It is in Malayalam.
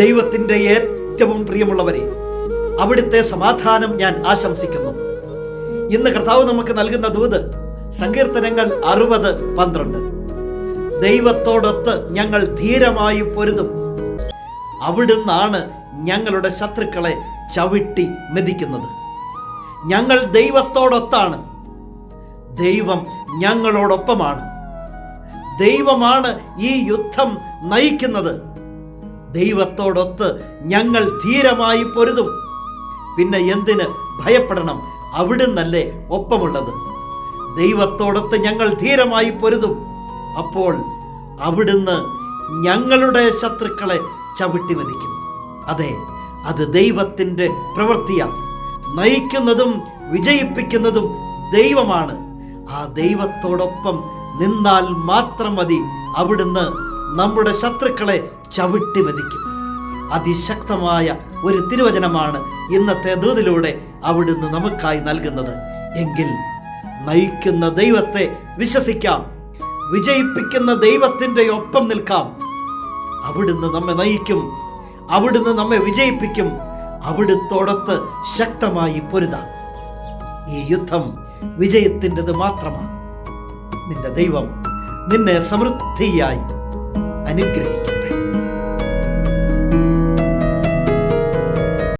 ദൈവത്തിന്റെ ഏറ്റവും പ്രിയമുള്ളവരെ അവിടുത്തെ സമാധാനം ഞാൻ ആശംസിക്കുന്നു. ഇന്ന് കർത്താവ് നമുക്ക് നൽകുന്ന ദൂത് സങ്കീർത്തനങ്ങൾ അറുപത് പന്ത്രണ്ട്. ദൈവത്തോടൊത്ത് ഞങ്ങൾ ധീരമായി പൊരുതും. അവിടുന്നാണ് ഞങ്ങളുടെ ശത്രുക്കളെ ചവിട്ടി മെതിക്കുന്നത്. ഞങ്ങൾ ദൈവത്തോടൊത്താണ്. ദൈവം ഞങ്ങളോടൊപ്പമാണ്. ദൈവമാണ് ഈ യുദ്ധം നയിക്കുന്നത്. ദൈവത്തോടൊത്ത് ഞങ്ങൾ ധീരമായി പൊരുതും. പിന്നെ എന്തിന് ഭയപ്പെടണം? അവിടുന്നല്ലേ ഒപ്പമുള്ളത്. ദൈവത്തോടൊത്ത് ഞങ്ങൾ ധീരമായി പൊരുതും. അപ്പോൾ അവിടുന്ന് ഞങ്ങളുടെ ശത്രുക്കളെ ചവിട്ടി മതിക്കും അതെ അത് ദൈവത്തിന്റെ പ്രവൃത്തിയാണ്. നയിക്കുന്നതും വിജയിപ്പിക്കുന്നതും ദൈവമാണ്. ആ ദൈവത്തോടൊപ്പം നിന്നാൽ മാത്രം മതി അവിടുന്ന് നമ്മുടെ ശത്രുക്കളെ ചവിട്ടി മതിക്കും. അതിശക്തമായ ഒരു തിരുവചനമാണ് ഇന്നത്തെ ദൂതിലൂടെ അവിടുന്ന് നമുക്കായി നൽകുന്നത്. എങ്കിൽ നയിക്കുന്ന ദൈവത്തെ വിശ്വസിക്കാം. വിജയിപ്പിക്കുന്ന ദൈവത്തിന്റെ ഒപ്പം നിൽക്കാം. അവിടുന്ന് നമ്മെ നയിക്കും. അവിടുന്ന് നമ്മെ വിജയിപ്പിക്കും. അവിടുത്തോടത്ത് ശക്തമായി പൊരുതാം. ഈ യുദ്ധം വിജയത്തിന്റെത് മാത്രമാണ് നിന്റെ ദൈവം നിന്നെ സമൃദ്ധിയായി അനുഗ്രഹിക്കും